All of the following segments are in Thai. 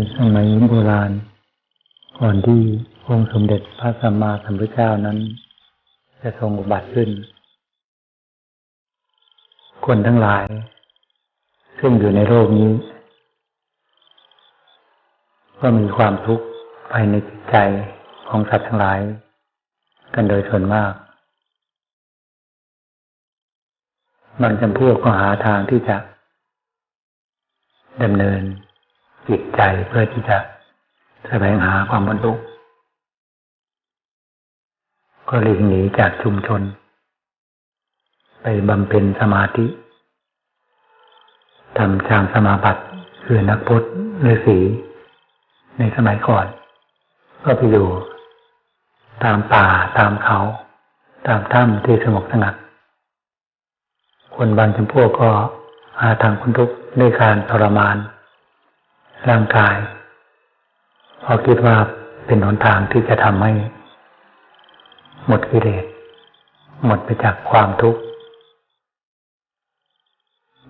ในสมัยโบราณ ก่อนที่องค์สมเด็จพระสัมมาสัมพุทธเจ้านั้น จะทรงอุบัติขึ้น คนทั้งหลาย ซึ่งอยู่ในโลกนี้ ก็มีความทุกข์ภายในจิตใจของสัตว์ทั้งหลาย กันโดยส่วนมากบางจำพวกก็หาทางที่จะดำเนิน จิตใจเพื่อที่จะแสวงหาความบรรลุก็หลีกหนีจากชุมชน ไปบำเพ็ญสมาธิทำฌานสมาบัติคือนักพจน์ฤาษีในสมัยก่อน ก็ไปอยู่ ตามป่าตามเขา ตามถ้ำที่สงบสงัด คนบางจำพวกก็หาทางพ้นทุกข์ด้วยการทรมาน ร่างกายเพราะคิดว่าเป็นหนทางที่จะทำให้ หมดกิเลสหมดไปจากความทุกข์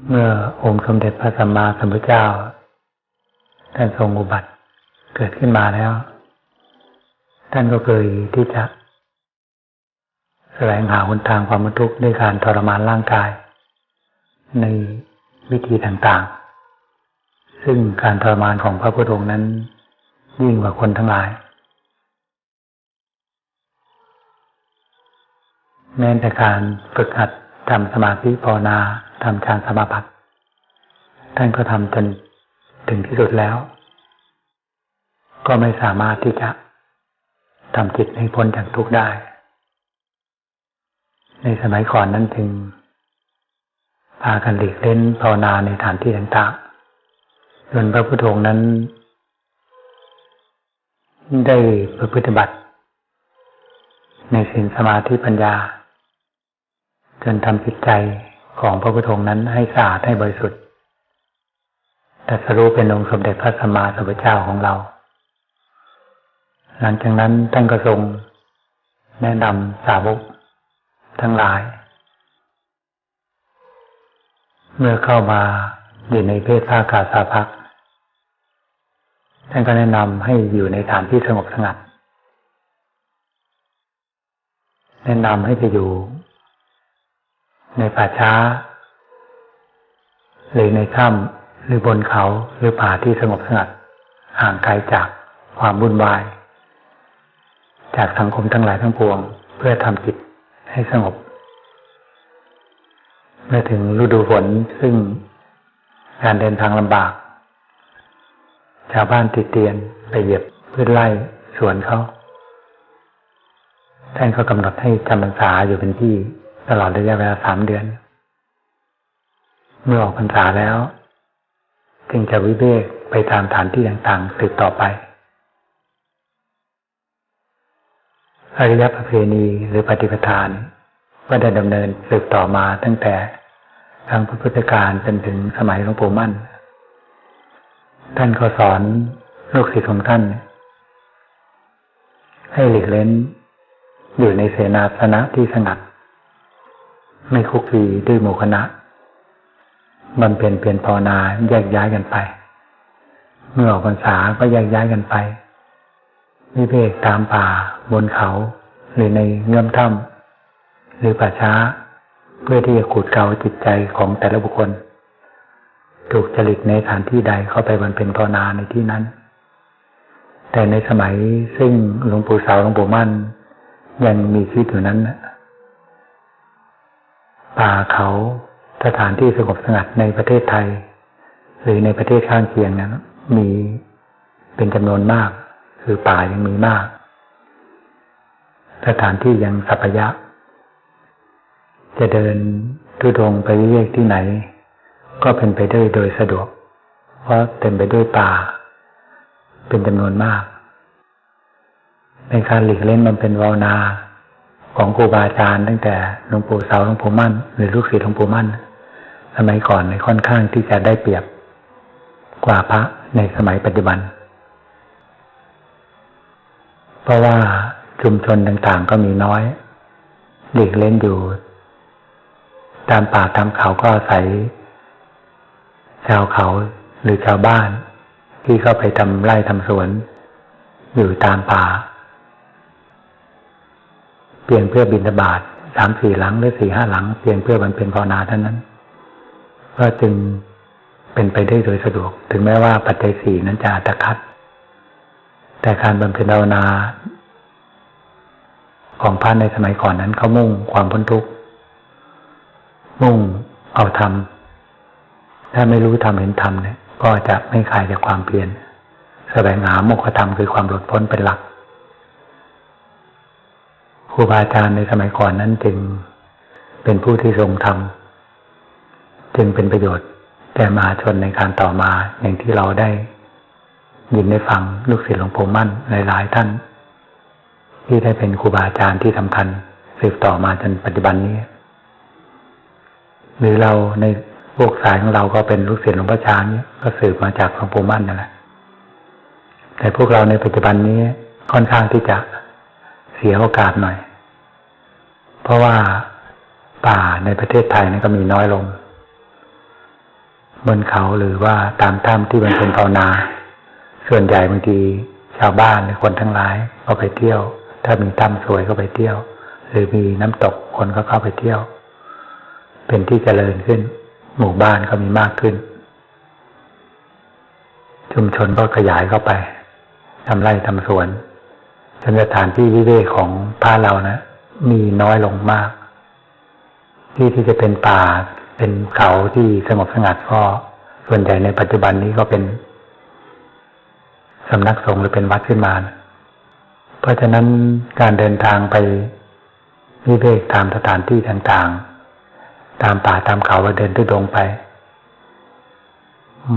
เมื่อองค์สมเด็จพระสัมมาสัมพุทธเจ้า ท่านทรงอุบัติเกิดขึ้นมาแล้ว ท่านก็เคยที่จะแสวงหาหนทางความทุกข์ด้วยการทรมานร่างกาย ในวิธีต่างๆ ซึ่งการทรมานของพระพุทธองค์นั้นยิ่งกว่าคนทั้งหลาย แม้แต่การฝึกหัดทำสมาธิภาวนาทำฌานสมาบัติท่านก็ทำจนถึงที่สุดแล้ว ก็ไม่สามารถที่จะทำจิตให้พ้นจากทุกข์ได้ ในสมัยก่อนนั้นจึงพากันหลีกเล่นภาวนาในฐานที่ต่างๆ จนพระพุทโธนั้น ได้ประพฤติบัติ ในศีลสมาธิปัญญา จนทำจิตใจของพระพุทโธนั้นให้สะอาดให้บริสุทธิ์แต่สรู้เป็นองค์สมเด็จพระสัมมาสัมพุทธเจ้าของเรา หลังจากนั้นท่านก็ทรงแนะนำสาวกทั้งหลาย เมื่อเข้ามาอยู่ในเพศภาคกาสาพัก ท่านก็แนะนำให้อยู่ในฐานที่สงบสงัด แนะนำให้ไปอยู่ ในป่าช้า หรือในถ้ำหรือบนเขาหรือป่าที่สงบสงัด ห่างไกลจากความวุ่นวาย จากสังคมทั้งหลายทั้งปวง เพื่อทำจิตให้สงบ เมื่อถึงฤดูฝนซึ่งการเดินทางลำบาก ชาวบ้านติดเตียนไปเหยียบพืชไร่สวนเขาท่านก็กำหนดให้จำพรรษาอยู่เป็นที่ตลอดระยะเวลาสามเดือน เมื่อออกพรรษาแล้ว จึงจะวิเวกไปตามฐานที่ต่างๆสืบต่อไปอริยประเพณีหรือปฏิปทานก็ได้ดำเนินสืบต่อมาตั้งแต่ทางพุทธกาลจนถึงสมัยหลวงปู่มั่น ท่านก็สอนลูกศิษย์ของท่าน ให้หลีกเล้น อยู่ในเสนาสนะที่สงัด ไม่คุกคีด้วยหมู่คณะบำเพ็ญเปลี่ยนภาวนาแยกย้ายกันไป เมื่อออกพรรษาก็แยกย้ายกันไปวิเวกตามป่าบนเขา หรือในเงื่อมถ้ำหรือป่าช้า เพื่อที่จะขูดเกาจิตใจของแต่ละบุคคล ถูกจริตในฐานที่ใดเข้าไปบรรเพ็ญภาวนาในที่นั้น แต่ในสมัยซึ่งหลวงปู่สาวหลวงปู่มั่น ยังมีชีวิตอยู่นั้นป่าเขาสถานที่สงบสงัดในประเทศไทย หรือในประเทศข้างเคียงนั้นมีเป็นจำนวนมาก คือป่ายังมีมาก สถานที่ยังสัพยะ จะเดินทุดงไปเรียกที่ไหน ก็เป็นไปได้โดยสะดวก เพราะเต็มไปด้วยป่า เป็นจำนวนมาก ในการหลีกเล่นมันเป็นวาวนาของครูบาอาจารย์ตั้งแต่หลวงปู่เสาหลวงปู่มั่น หรือลูกศิษย์หลวงปู่มั่น สมัยก่อนในค่อนข้างที่จะได้เปรียบกว่าพระในสมัยปัจจุบัน เพราะว่าชุมชนต่างๆก็มีน้อยหลีกเล่นอยู่ ตามป่าตามเขาก็อาศัย ชาวเขาหรือชาวบ้าน ที่เข้าไปทำไร่ทำสวน อยู่ตามป่า เพียงเพื่อบินบาตสามสี่หลังหรือสี่ห้าหลัง เพียงเพื่อบรรเป็นภาวนาเท่านั้น ก็จึงเป็นไปได้โดยสะดวก ถึงแม้ว่าปัจจัยสี่นั้นจะอัตคัดแต่การบำเพ็ญภาวนา ของพระในสมัยก่อนนั้นเขามุ่งความพ้นทุกข์มุ่งเอาธรรม ถ้าไม่รู้ธรรมเห็นธรรมเนี่ย ก็จะไม่คลายจากความเพียรแสวงหาโมกขธรรมคือความหลุดพ้นเป็นหลักครูบาอาจารย์ในสมัยก่อนนั้นจึงเป็นผู้ที่ทรงธรรมจึงเป็นประโยชน์แก่มหาชนในการต่อมาอย่างที่เราได้ยินได้ฟังลูกศิษย์หลวงปู่มั่นหลายๆท่าน ที่ได้เป็นครูบาอาจารย์ที่สำคัญสืบต่อมาจนปัจจุบันนี้ หรือเราใน พวกสายของเราก็เป็นลูกศิษย์หลวงพ่อช้าเนี่ยก็สืบมาจากหลวงปู่มั่นนั่นแหละแต่พวกเราในปัจจุบันนี้ค่อนข้างที่จะเสียโอกาสหน่อย เพราะว่าป่าในประเทศไทยนี่ก็มีน้อยลงบนเขาหรือว่าตามถ้ำที่มันเป็นภาวนา ส่วนใหญ่บางทีชาวบ้านหรือคนทั้งหลายก็ไปเที่ยว ถ้ามีถ้ำสวยก็ไปเที่ยว หรือมีน้ำตกคนก็เข้าไปเที่ยว เป็นที่เจริญขึ้น หมู่บ้านก็มีมากขึ้น ชุมชนก็ขยายเข้าไปทำไร่ทำสวนจนสถานที่วิเวกของพาเรานะมีน้อยลงมาก ที่ที่จะเป็นป่าเป็นเขาที่สงบสงัดก็ส่วนใหญ่ในปัจจุบันนี้ก็เป็นสำนักสงฆ์หรือเป็นวัดขึ้นมานะเพราะฉะนั้นการเดินทางไปวิเวกตามสถานที่ต่างๆ ตามป่าตามเขาเราเดินทุดงไป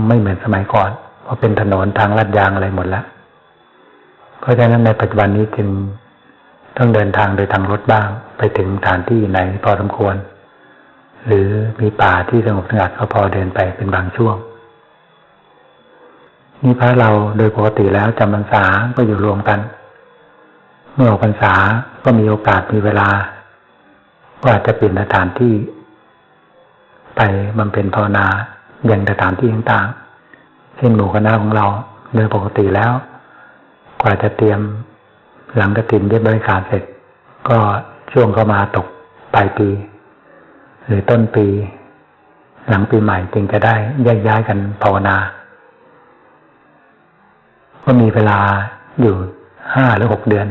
ไม่เหมือนสมัยก่อนเพราะเป็นถนนทางลาดยางอะไรหมดแล้วเพราะฉะนั้นในปัจจุบันนี้จึงต้องเดินทางโดยทางรถบ้าง ไปถึงสถานที่ไหนพอสมควร หรือมีป่าที่สงบสงัดก็พอเดินไปเป็นบางช่วงนี่พระเราโดยปกติแล้วจำพรรษาก็อยู่รวมกัน เมื่อออกพรรษาก็มีโอกาสมีเวลา ว่าจะเปลี่ยนสถานที่ บำเพ็ญภาวนาอย่างสถานที่ต่างๆ เช่นหมู่คณะของเราโดยปกติแล้ว กว่าจะเตรียมหลังกระถินเย็บบริการเสร็จ ก็ช่วงเข้ามาตกปลายปี หรือต้นปี หลังปีใหม่จึงจะได้แยกย้ายกันภาวนา ก็มีเวลาอยู่ห้าหรือหกเดือน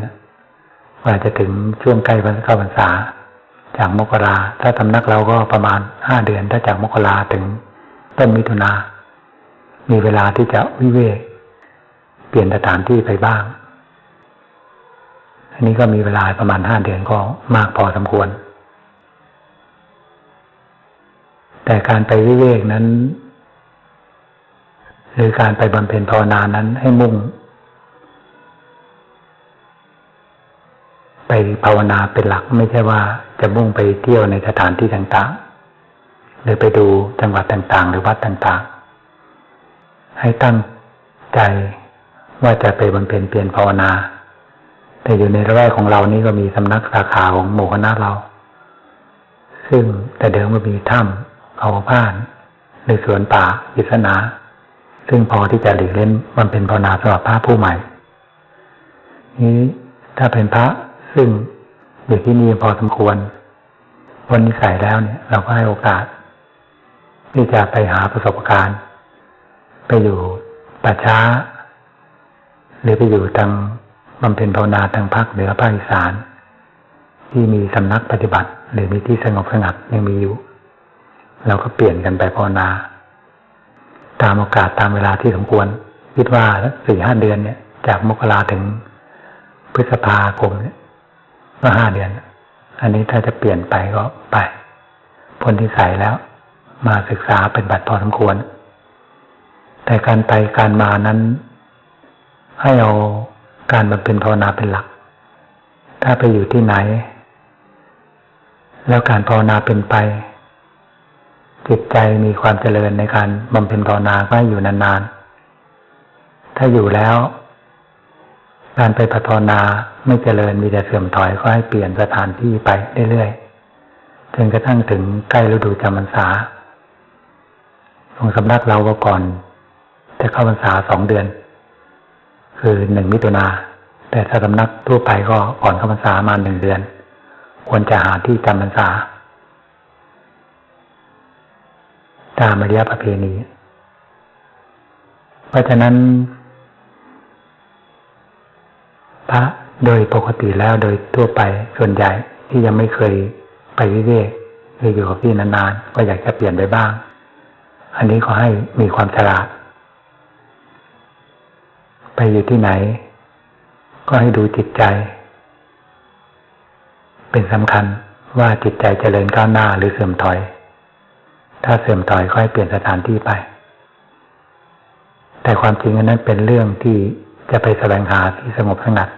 กว่าจะถึงช่วงใกล้วันเข้าพรรษา จากมกราถ้าตำนักเราก็ประมาณห้าเดือน ถ้าจากมกราถึงต้นมิถุนา มีเวลาที่จะวิเวกเปลี่ยนสถานที่ไปบ้าง อันนี้ก็มีเวลาประมาณห้าเดือนก็มากพอสมควร แต่การไปวิเวกนั้น หรือการไปบำเพ็ญภาวนานั้นให้มุ่ง ภาวนาเป็นหลักไม่ใช่ว่าจะมุ่งไปเที่ยวในสถานที่ต่างๆ หรือไปดูจังหวัดต่างๆ หรือวัดต่างๆ ให้ตั้งใจว่าจะไปบำเพ็ญเปลี่ยนภาวนา แต่อยู่ในระแวกของเรานี่ก็มีสำนักสาขาของหมู่คณะเรา ซึ่งแต่เดิมก็มีถ้ำเขาผ่านหรือสวนป่าอิสนา ซึ่งพอที่จะหลีกเล่นมันเป็นภาวนาสำหรับพระผู้ใหม่นี้ถ้าเป็นพระ ซึ่งอยู่ที่นี่พอสมควรวันนี้ใส่แล้วเนี่ย เราก็ให้โอกาส ที่จะไปหาประสบการณ์ ไปอยู่ป่าช้า หรือไปอยู่ทางบำเพ็ญภาวนาทางภาคเหนือภาคอีสาน ที่มีสำนักปฏิบัติ หรือมีที่สงบสงัดยังมีอยู่ เราก็เปลี่ยนกันไปภาวนา ตามโอกาสตามเวลาที่สมควร คิดว่าสี่ห้าเดือนเนี่ย จากมกราถึงพฤษภาคมเนี่ย ก็ห้าเดือน อันนี้ถ้าจะเปลี่ยนไปก็ไปพ้นที่ใส่แล้ว มาศึกษาเป็นบัตรพอสมควร แต่การไปการมานั้น ให้เอาการมาเป็นภาวนาเป็นหลัก ถ้าไปอยู่ที่ไหน แล้วการภาวนาเป็นไป จิตใจมีความเจริญในการบำเพ็ญภาวนาก็อยู่นานๆ ถ้าอยู่แล้ว การไปภาวนาไม่เจริญมีแต่เสื่อมถอยก็ให้เปลี่ยนสถานที่ไปเรื่อยๆจนกระทั่งถึงใกล้ฤดูจำพรรษาตรงสำนักเราก็ก่อนจะเข้าพรรษาสองเดือน คือหนึ่งมิถุนา แต่ถ้าสำนักทั่วไปก็ก่อนเข้าพรรษามาหนึ่งเดือน ควรจะหาที่จำพรรษา ตามมารยาประเพณี เพราะฉะนั้น ระโดยปกติแล้วโดยทั่วไปส่วนใหญ่ที่ยังไม่เคยไปวิเวกหรืออยู่กับพี่นานๆก็อยากจะเปลี่ยนไปบ้าง อันนี้ก็ให้มีความฉลาด ไปอยู่ที่ไหน ก็ให้ดูจิตใจ เป็นสำคัญว่าจิตใจจเจริญก้าวหน้าหรือเสื่อมถอย ถ้าเสื่อมถอยก็ให้เปลี่ยนสถานที่ไป แต่ความจริงอันนั้นเป็นเรื่องที่จะไปแสวงหาที่สงบสงัด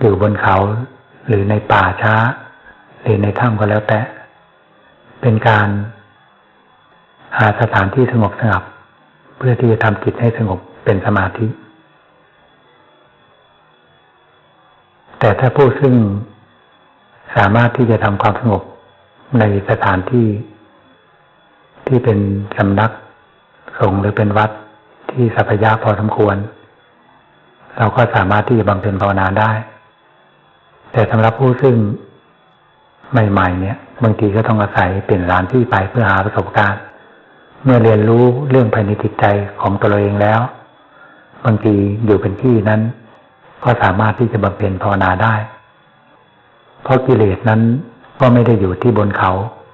อยู่บนเขา หรือในป่าช้า หรือในถ้ำก็แล้วแต่ เป็นการหาสถานที่สงบสงับ เพื่อที่จะทำจิตให้สงบเป็นสมาธิ แต่ถ้าผู้ซึ่งสามารถที่จะทำความสงบในสถานที่ ที่เป็นสำนักสงฆ์หรือเป็นวัดที่สัพยาพอสมควร เราก็สามารถที่จะบำเพ็ญภาวนาได้ แต่สำหรับผู้ซึ่งใหม่ ๆ เนี่ย บางทีก็ต้องอาศัยเปลี่ยนร้านที่ไปเพื่อหาประสบการณ์ เมื่อเรียนรู้เรื่องภายในจิตใจของตัวเองแล้ว บางทีอยู่เป็นที่นั้น ก็สามารถที่จะบำเพ็ญภาวนาได้ เพราะกิเลสนั้นก็ไม่ได้อยู่ที่บนเขา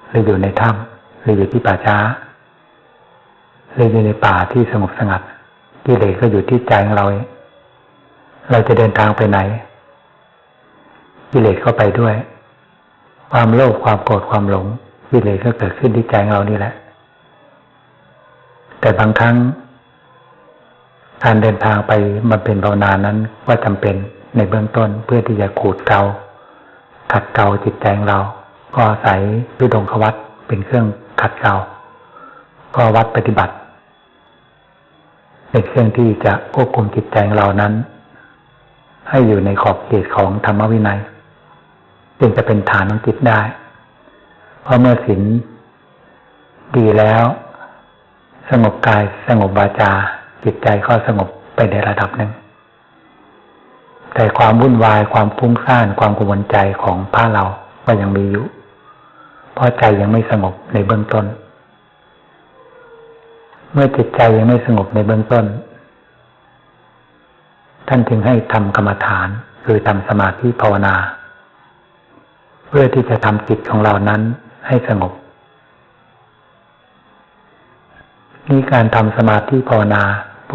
หรืออยู่ในถ้ำหรืออยู่ที่ป่าช้าหรืออยู่ในป่าที่สงบสงัดกิเลสก็อยู่ที่ใจของเรา เราจะเดินทางไปไหน กิเลสก็ไปด้วย ความโลภความโกรธความหลงกิเลสก็เกิดขึ้นที่ใจของเรานี่แหละ แต่บางครั้งการเดินทางไปมันเป็นภาวนานั้นว่าจำเป็นในเบื้องต้นเพื่อที่จะขูดเกาขัดเกาจิตใจเรา ก็อาศัยวิดงควัตเป็นเครื่องขัดเกาก็วัดปฏิบัติเป็นเครื่องที่จะควบคุมจิตใจเรานั้น ให้อยู่ในขอบเขตของธรรมวินัย จึงจะเป็นฐานของจิตได้ เพราะเมื่อศีลดีแล้ว สงบกายสงบบาจา จิตใจก็สงบไปในระดับหนึ่ง แต่ความวุ่นวายความฟุ้งซ่านความกังวลใจของพระเราก็ยังมีอยู่ เพราะใจยังไม่สงบในเบื้องต้น เมื่อจิตใจยังไม่สงบในเบื้องต้น ท่านจึงให้ทำกรรมฐาน คือทำสมาธิภาวนา เพื่อที่จะทำจิตของเรานั้นให้สงบ นี่การทำสมาธิภาวนา